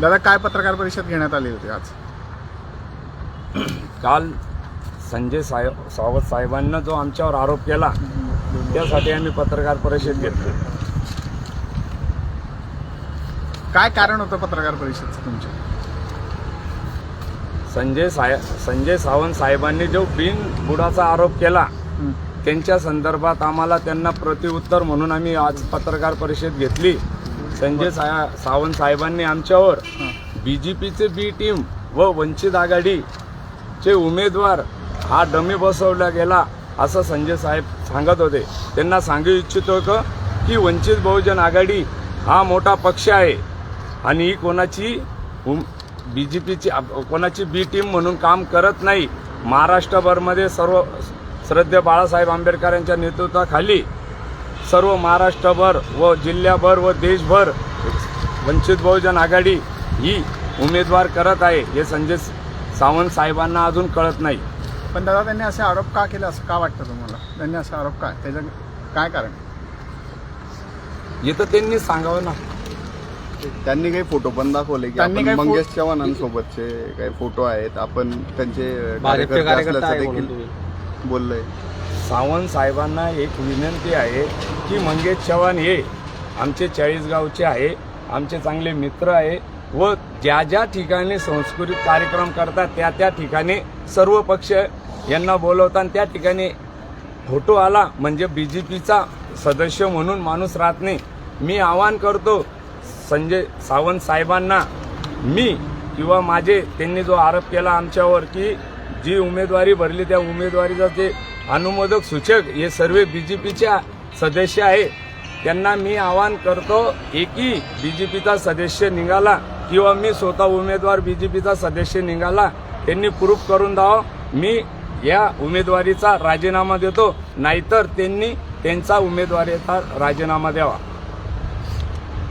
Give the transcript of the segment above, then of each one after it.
दादा काय पत्रकार परिषद घेण्यात आली होती आज? काल संजय साहेब सावंत साहेबांना जो आमच्यावर आरोप केला त्यासाठी आम्ही पत्रकार परिषद घेतली. काय कारण होतं पत्रकार परिषदचं तुमच्या? संजय साहेब संजय सावंत साहेबांनी जो बिनबुडाचा आरोप केला. त्यांच्या संदर्भात आम्हाला त्यांना प्रतिउत्तर म्हणून आम्ही आज पत्रकार परिषद घेतली. संजय सा सावंत साहेबांनी आमच्यावर बी जे पीचे बी टीम व वंचित आघाडीचे उमेदवार हा डमी बसवला गेला असं संजय साहेब सांगत होते. त्यांना सांगू इच्छितो की वंचित बहुजन आघाडी हा मोठा पक्ष आहे आणि ही कोणाची बी जे पीची कोणाची बी टीम म्हणून काम करत नाही. महाराष्ट्रभरमध्ये सर्व श्रद्धे बाळासाहेब आंबेडकर यांच्या नेतृत्वाखाली सर्व महाराष्ट्रभर व जिल्ह्याभर व देशभर वंचित बहुजन आघाडी ही उमेदवार करत आहे हे संजय सावंत साहेबांना अजून कळत नाही. पण दादा त्यांनी असे आरोप का केले? असं का वाटतं तुम्हाला? त्यांनी असे आरोप काय त्याचं काय कारण? हे तर त्यांनी सांगावं ना. त्यांनी काही फोटो पण दाखवले की त्यांनी आपण काही फो- मंगेश चव्हाणांसोबतचे काही फोटो आहेत आपण त्यांचे कार्यकर्ता असल्याचं देखील. बोललंय. सावंत साहेबांना एक विनंती आहे की मंगेश चव्हाण हे आमचे चाळीसगावचे आहे आमचे चांगले मित्र आहे व ज्या ज्या ठिकाणी सांस्कृतिक कार्यक्रम करतात त्या त्या ठिकाणी सर्व पक्ष यांना बोलवतात त्या ठिकाणी फोटो आला म्हणजे बी जे पीचा सदस्य म्हणून माणूस राहत नाही. मी आवाहन करतो संजय सावंत साहेबांना मी किंवा माझे त्यांनी जो आरोप केला आमच्यावर की जी उमेदवारी भरली त्या उमेदवारीचा जे अनुमोदक सूचक हे सर्व बी जे पीच्या सदस्य आहे त्यांना मी आवाहन करतो एकही बी जे पीचा सदस्य निघाला किंवा मी स्वतः उमेदवार बी जे पीचा सदस्य निघाला त्यांनी प्रूफ करून द्यावं. मी या उमेदवारीचा राजीनामा देतो नाहीतर त्यांनी त्यांचा उमेदवारीचा राजीनामा द्यावा.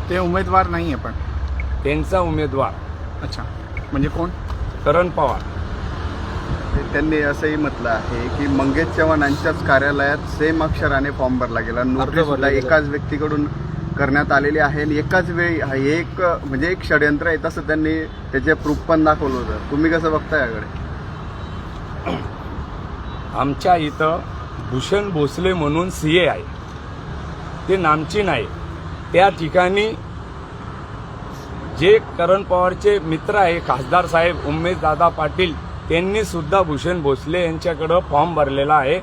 ते उमेदवार नाही आहे पण. त्यांचा उमेदवार. अच्छा. म्हणजे कोण? करण पवार. त्यांनी असंही म्हटलं आहे की मंगेश चव्हाणांच्याच कार्यालयात सेम अक्षराने फॉर्म भरला गेला. नोटीस भरला सुद्धा. एकाच व्यक्तीकडून करण्यात आलेली आहे आणि एकाच वेळी हा एक म्हणजे एक षडयंत्र आहे तसं त्यांनी त्याचे प्रूफ पण दाखवलं होतं. तुम्ही कसं बघताय याकडे? आमच्या इथं भूषण भोसले म्हणून सी ए आहे. ते नामचीन आहे. त्या ठिकाणी जे करण पवारचे मित्र आहे खासदार साहेब उमेश दादा पाटील त्यांनी सुद्धा भूषण भोसले यांच्याकडं फॉर्म भरलेला आहे.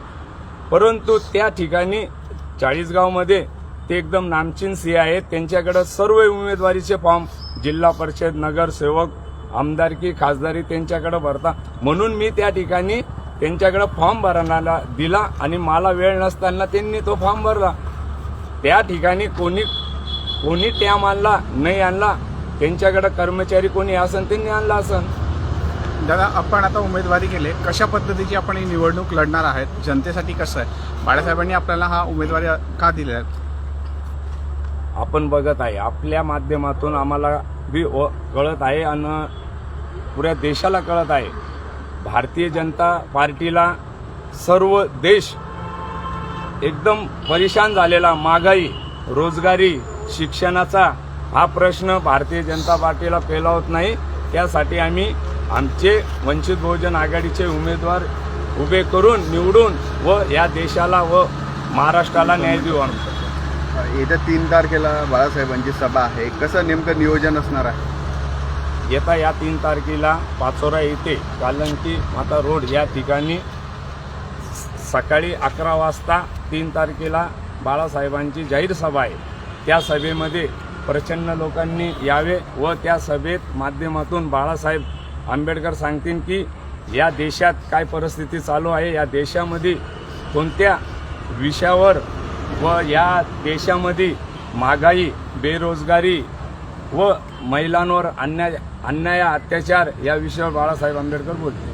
परंतु त्या ठिकाणी चाळीसगावमध्ये ते एकदम नामचीन सी आहेत. त्यांच्याकडं सर्व उमेदवारीचे फॉर्म जिल्हा परिषद नगरसेवक आमदारकी खासदारी त्यांच्याकडं भरता. म्हणून मी त्या ठिकाणी त्यांच्याकडं फॉर्म भरण्याला दिला आणि मला वेळ नसताना त्यांनी तो फॉर्म भरला. त्या ठिकाणी कोणी कोणी टॅम आणला नाही आणला त्यांच्याकडं कर्मचारी कोणी असन त्यांनी आणला असन. दादा आपण आता उमेदवारी केली. कशा पद्धतीची आपण ही निवडणूक लढणार आहेत? जनतेसाठी कसं आहे? बाळासाहेबांनी आपल्याला हा उमेदवारी का दिलेला आहे? आपण बघत आहे. आपल्या माध्यमातून आम्हाला बी व- कळत आहे आणि पुऱ्या देशाला कळत आहे. भारतीय जनता पार्टीला सर्व देश एकदम परेशान झालेला महागाई रोजगारी शिक्षणाचा हा प्रश्न भारतीय जनता पार्टीला पेलावत नाही. त्यासाठी आम्ही आमचे वंचित बहुजन आघाडीचे उमेदवार उभे करून निवडून व या देशाला व महाराष्ट्राला न्याय देऊ आम्ही. येत्या तीन तारखेला बाळासाहेबांची सभा आहे. कसं नेमकं नियोजन असणार आहे? येता या तीन तारखेला पाचोरा येथे कालंकी माता रोड या ठिकाणी सकाळी अकरा वाजता तीन तारखेला बाळासाहेबांची जाहीर सभा आहे. त्या सभेमध्ये प्रचंड लोकांनी यावे व त्या सभेत माध्यमातून बाळासाहेब आंबेडकर सांगतील की या देशात काय परिस्थिती चालू आहे या देशामध्ये कोणत्या विषयावर व या देशामध्ये महागाई बेरोजगारी व महिलांवर अन्याय अन्याय अत्याचार या विषयावर बाळासाहेब आंबेडकर बोलते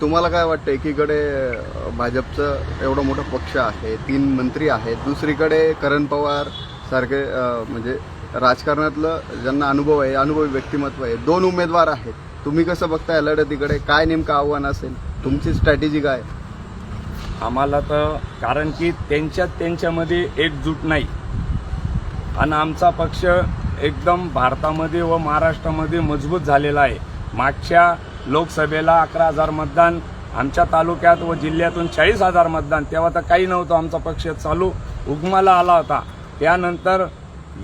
तुम्हाला काय वाटतं? एकीकडे भाजपचं एवढं मोठं पक्ष आहे तीन मंत्री आहेत. दुसरीकडे करण पवार सारखे म्हणजे राजकारणातलं ज्यांना अनुभव आहे अनुभवी व्यक्तिमत्व आहे दोन उमेदवार आहेत. तुम्ही कसं बघताय लढतीकडे काय नेमकं आव्हान असेल? तुमची स्ट्रॅटेजी काय आम्हाला तर कारण की त्यांच्यात त्यांच्यामध्ये एकजूट नाही. आणि आमचा पक्ष एकदम भारतामध्ये व महाराष्ट्रामध्ये मजबूत झालेला आहे. मागच्या लोकसभेला अकरा हजार मतदान आमच्या तालुक्यात व जिल्ह्यातून चाळीस हजार मतदान तेव्हा तर काही नव्हतं आमचा पक्ष चालू. उगमाला आला होता. त्यानंतर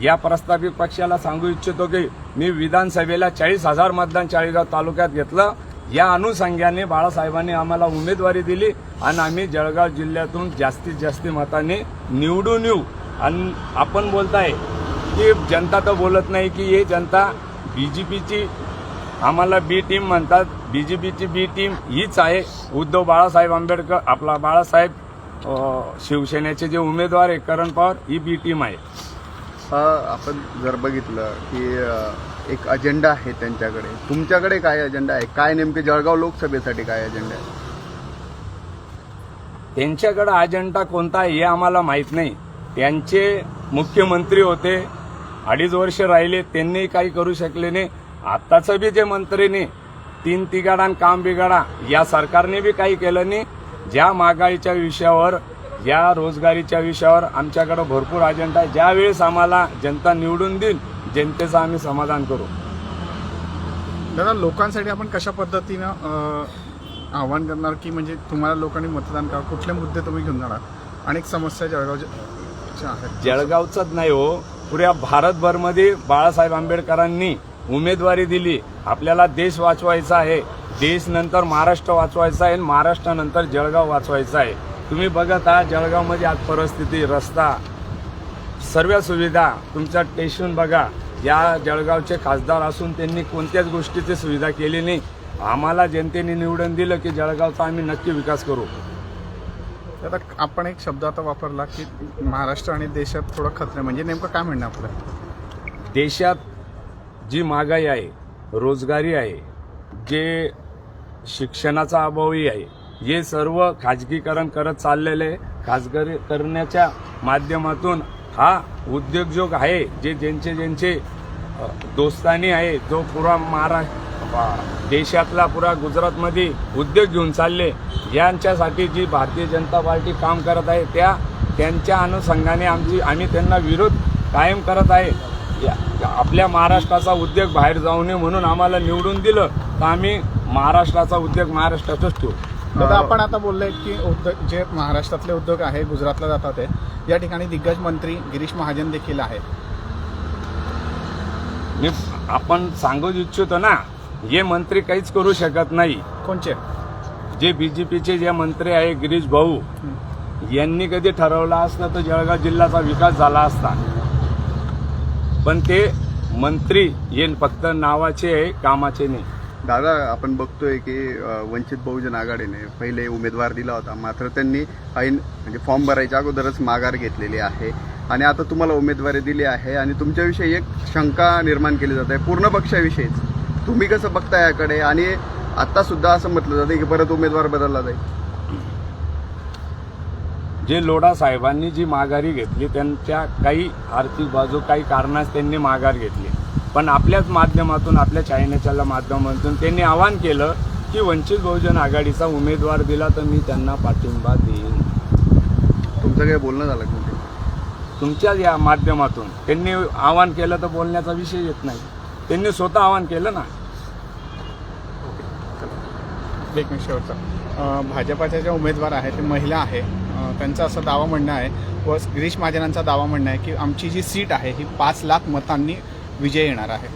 या प्रस्तावित पक्षाला सांगू इच्छितो की मी विधानसभेला चाळीस हजार मतदान चाळीसगाव तालुक्यात घेतलं. या अनुषंगाने बाळासाहेबांनी आम्हाला उमेदवारी दिली आणि आम्ही जळगाव जिल्ह्यातून जास्तीत जास्त मताने निवडून येऊ. आणि आपण बोलताय की जनता तर बोलत नाही की हे जनता बीजेपीची आम्हाला बी टीम म्हणतात. बीजेपीची बी टीम हीच आहे. उद्धव बाळासाहेब आंबेडकर आपला बाळासाहेब शिवसेनेचे जे उमेदवार आहे करण पवार ही बी टीम आहे. हा आपण जर बघितलं की एक अजेंडा आहे त्यांच्याकडे. तुमच्याकडे काय अजेंडा आहे? काय नेमके जळगाव लोकसभेसाठी काय अजेंडा आहे? त्यांच्याकडे अजेंडा कोणता आहे हे आम्हाला माहीत नाही. त्यांचे मुख्यमंत्री होते अडीच वर्ष राहिले त्यांनी काही करू शकले नाही. आत्ताचं बी जे मंत्रीने तीन तिगाडा आणि काम बिगाडा या सरकारने बी काही केलं नाही. ज्या महागाईच्या विषयावर ज्या रोजगारीच्या विषयावर आमच्याकडे भरपूर अजेंडा आहे. ज्यावेळेस आम्हाला जनता निवडून देईल जनतेचं आम्ही समाधान करू. दादा लोकांसाठी आपण कशा पद्धतीनं अ, आव्हान करणार? की म्हणजे तुम्हाला लोकांनी मतदान करा कुठले मुद्दे तुम्ही घेऊन जाणार? अनेक समस्या जळगावच्या आहेत. जळगावचंच नाही हो. पुऱ्या भारतभरमध्ये बाळासाहेब आंबेडकरांनी उमेदवारी दिली. आपल्याला देश वाचवायचा आहे. देश नंतर महाराष्ट्र वाचवायचा आहे आणि महाराष्ट्रानंतर जळगाव वाचवायचा आहे. तुम्ही बघत आहात जळगावमध्ये आज परिस्थिती रस्ता सर्व सुविधा तुमचा स्टेशन बघा. या जळगावचे खासदार असून त्यांनी कोणत्याच गोष्टीची सुविधा केली नाही. आम्हाला जनतेने निवडून दिलं की जळगावचा आम्ही नक्की विकास करू. आता आपण एक शब्द आता वापरला की महाराष्ट्र आणि देशात थोडं खतरे. म्हणजे नेमकं काय म्हणणं आपलं? देशात जी महागाई आहे रोजगारी आहे जे शिक्षणाचा अभावही आहे हे सर्व खाजगीकरण करत चाललेले आहे. खाजगी करण्याच्या माध्यमातून हा उद्योगजोग आहे जे ज्यांचे ज्यांचे दोस्तानी आहे जो पुरा महाराष्ट्र देशातला पुरा गुजरातमध्ये उद्योग घेऊन चालले यांच्यासाठी जी भारतीय जनता पार्टी काम करत आहे त्या त्यांच्या अनुषंगाने आमची आम्ही त्यांना विरोध कायम करत आहे. या- आपल्या महाराष्ट्राचा उद्योग बाहेर जाऊ नये म्हणून आम्हाला निवडून दिलं तर आम्ही महाराष्ट्राचा उद्योग महाराष्ट्रातच ठेवू. दादा आपण आता बोललोय की उद्योग जे महाराष्ट्रातले उद्योग आहे गुजरातला जातात ते या ठिकाणी दिग्गज मंत्री गिरीश महाजन देखील आहेत. मी आपण सांगू इच्छितो ना हे मंत्री काहीच करू शकत नाही. कोणचे? जे बीजेपीचे जे मंत्री आहे गिरीश भाऊ यांनी कधी ठरवलं असतं तर जळगाव जिल्ह्याचा विकास झाला असता. पण ते मंत्री हे फक्त नावाचे आहे कामाचे नाही. दादा आपण बघतोय की वंचित बहुजन आघाडीने पहिले उमेदवार दिला होता. मात्र त्यांनी ऐन म्हणजे फॉर्म भरायच्या अगोदरच माघार घेतलेली आहे. आणि आता तुम्हाला उमेदवारी दिली आहे आणि तुमच्याविषयी एक शंका निर्माण केली जात. आहे पूर्ण पक्षाविषयीच. तुम्ही कसं बघता याकडे? आणि आता सुद्धा असं म्हटलं जातं की परत उमेदवार बदलला जाईल. जे लोढा साहेबांनी जी माघारी घेतली त्यांच्या काही आर्थिक बाजू काही कारणास त्यांनी माघार घेतली. पण आपल्याच माध्यमातून आपल्या चायनाच्या माध्यमातून त्यांनी आवाहन केलं की वंचित बहुजन आघाडीचा उमेदवार दिला तर मी त्यांना पाठिंबा देईन. तुमचं काही बोलणं झालं का? कुठे तुमच्याच या माध्यमातून. त्यांनी आवाहन केलं तर बोलण्याचा विषय येत नाही. त्यांनी स्वतः आवाहन केलं ना? एक शेवटचा. भाजपाच्या ज्या उमेदवार आहेत ते महिला आहे त्यांचा असं दावा म्हणणं आहे व गिरीश महाजनांचा दावा म्हणणं आहे की आमची जी सीट आहे ही पाच लाख मतांनी विजय येणार आहे.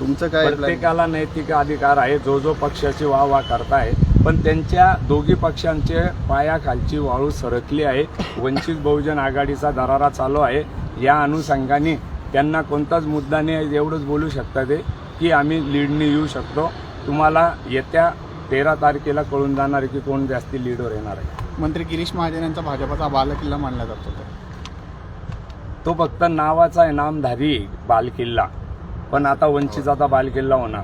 तुमचं काय? प्रत्येकाला नैतिक अधिकार आहे जो जो पक्षाची वाह वाह करताय पण त्यांच्या दोघी पक्षांचे पायाखालची वाळू सरकली आहे. वंचित बहुजन आघाडीचा दरारा चालू आहे. या अनुषंगाने त्यांना कोणताच मुद्दा नाही एवढंच बोलू शकतात ते की आम्ही लीडने येऊ शकतो. तुम्हाला येत्या तेरा तारखेला कळून जाणार आहे की कोण जास्ती लीडवर येणार आहे. मंत्री गिरीश महाजन यांचा भाजपाचा बालकिल्ला मानला जातो तो फक्त नावाचा आहे नामधारी बालकिल्ला. पण आता वंचित आता बालकिल्ला होणार.